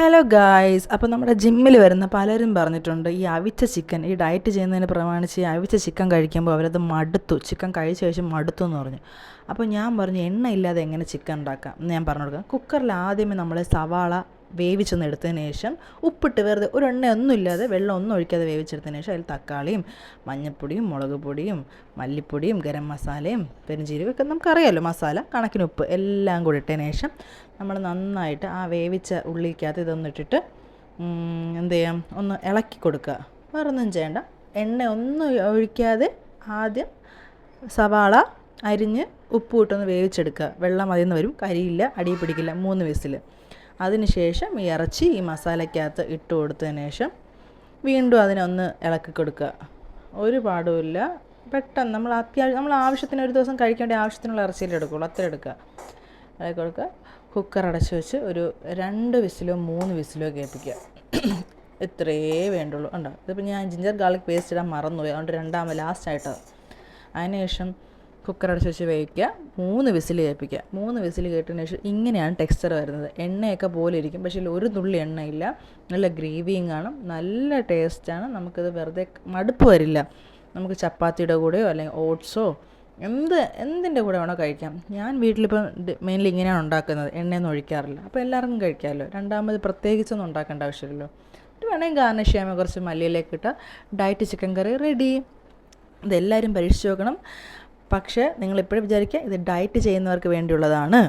Hello guys അപ്പോൾ നമ്മുടെ ജിമ്മിൽ വരുന്ന പലരും പറഞ്ഞിട്ടുണ്ട് ഈ അവിച്ച ചിക്കൻ ഈ ഡയറ്റ് ചെയ്യുന്നതിന് പ്രമാണിച്ച് ഈ അവിച്ച ചിക്കൻ കഴിക്കുമ്പോൾ അവരത് മടുത്തു. ചിക്കൻ കഴിച്ച ശേഷം മടുത്തു എന്ന് പറഞ്ഞു. അപ്പോൾ ഞാൻ പറഞ്ഞു എണ്ണ ഇല്ലാതെ എങ്ങനെ ചിക്കൻ ഉണ്ടാക്കാം? എന്ന് ഞാൻ പറഞ്ഞു കൊടുക്കാം. കുക്കറിൽ ആദ്യമേ നമ്മൾ സവാള വേവിച്ചൊന്ന് എടുത്തതിന് ശേഷം ഉപ്പിട്ട് വെറുതെ ഒരു എണ്ണയൊന്നും ഇല്ലാതെ വെള്ളം ഒന്നും ഒഴിക്കാതെ വേവിച്ചെടുത്തതിന് ശേഷം അതിൽ തക്കാളിയും മഞ്ഞൾപ്പൊടിയും മുളക് പൊടിയും മല്ലിപ്പൊടിയും ഗരം മസാലയും പെരുംജീരകം ഒക്കെ നമുക്കറിയാമല്ലോ മസാല കണക്കിന് ഉപ്പ് എല്ലാം കൂടി ഇട്ടതിന് ശേഷം നമ്മൾ നന്നായിട്ട് ആ വേവിച്ച ഉള്ളിക്കകത്ത് ഇതൊന്നും ഇട്ടിട്ട് ഉം, എന്ത് ചെയ്യാം? ഒന്ന് ഇളക്കി കൊടുക്കുക. വേറെ ഒന്നും ചെയ്യണ്ട. എണ്ണ ഒന്നും ഒഴിക്കാതെ ആദ്യം സവാള അരിഞ്ഞ് ഉപ്പ് ഇട്ടൊന്ന് വേവിച്ചെടുക്കുക. വെള്ളം അതിൽ നിന്ന് വരും. കരിയില്ല അടിയിൽ പിടിക്കില്ല. മൂന്ന് വിസിൽ അതിനുശേഷം ഈ ഇറച്ചി ഈ മസാലയ്ക്കകത്ത് ഇട്ട് കൊടുത്തതിന് ശേഷം വീണ്ടും അതിനൊന്ന് ഇളക്കി കൊടുക്കുക. ഒരു പാടുമില്ല പെട്ടെന്ന് നമ്മൾ അത്യാവശ്യം നമ്മൾ ആവശ്യത്തിന് ഒരു ദിവസം കഴിക്കേണ്ട ആവശ്യത്തിനുള്ള ഇറച്ചിയിൽ എടുക്കുള്ളൂ. അത്ര എടുക്കുക. ഇളക്കി കൊടുക്കുക. കുക്കർ അടച്ച് വെച്ച് ഒരു രണ്ട് വിസിലോ മൂന്ന് വിസിലോ കേൾപ്പിക്കുക. ഇത്രയേ വേണ്ടുള്ളൂ. ഉണ്ടോ ഇതിപ്പോൾ ഞാൻ ജിഞ്ചർ ഗാർലിക് പേസ്റ്റ് ഇടാൻ മറന്നുപോയി. അതുകൊണ്ട് രണ്ടാമത് ലാസ്റ്റായിട്ട് അതിനുശേഷം കുക്കർ അടച്ച് വെച്ച് വേവിക്കുക. മൂന്ന് വിസിൽ കേൾപ്പിക്കുക. മൂന്ന് വിസിൽ കേട്ടതിന് ശേഷം ഇങ്ങനെയാണ് ടെക്സ്ചർ വരുന്നത്. എണ്ണയൊക്കെ പോലെ ഇരിക്കും. പക്ഷേ ഒരു തുള്ളി എണ്ണയില്ല. നല്ല ഗ്രേവിയും കാണും. നല്ല ടേസ്റ്റാണ് നമുക്കിത് വെറുതെ മടുപ്പ് വരില്ല. നമുക്ക് ചപ്പാത്തിയുടെ കൂടെയോ അല്ലെങ്കിൽ ഓട്സോ എന്ത് എന്തിന്റെ കൂടെ വേണോ കഴിക്കാം. ഞാൻ വീട്ടിലിപ്പോൾ മെയിൻലി ഇങ്ങനെയാണ് ഉണ്ടാക്കുന്നത്. എണ്ണയൊന്നും ഒഴിക്കാറില്ല. അപ്പോൾ എല്ലാവർക്കും കഴിക്കാമല്ലോ. രണ്ടാമത് പ്രത്യേകിച്ചൊന്നും ഉണ്ടാക്കേണ്ട ആവശ്യമില്ലല്ലോ. വേണമെങ്കിൽ ഗാർണിഷ് ചെയ്യാൻ കുറച്ച് മല്ലിയിലേക്ക് ഇട്ട. Diet chicken curry ready. ഇതെല്ലാവരും പരീക്ഷിച്ച് നോക്കണം. പക്ഷേ നിങ്ങൾ ഇപ്പോഴും വിചാരിക്കുക ഇത് ഡയറ്റ് ചെയ്യുന്നവർക്ക് വേണ്ടിയുള്ളതാണ്.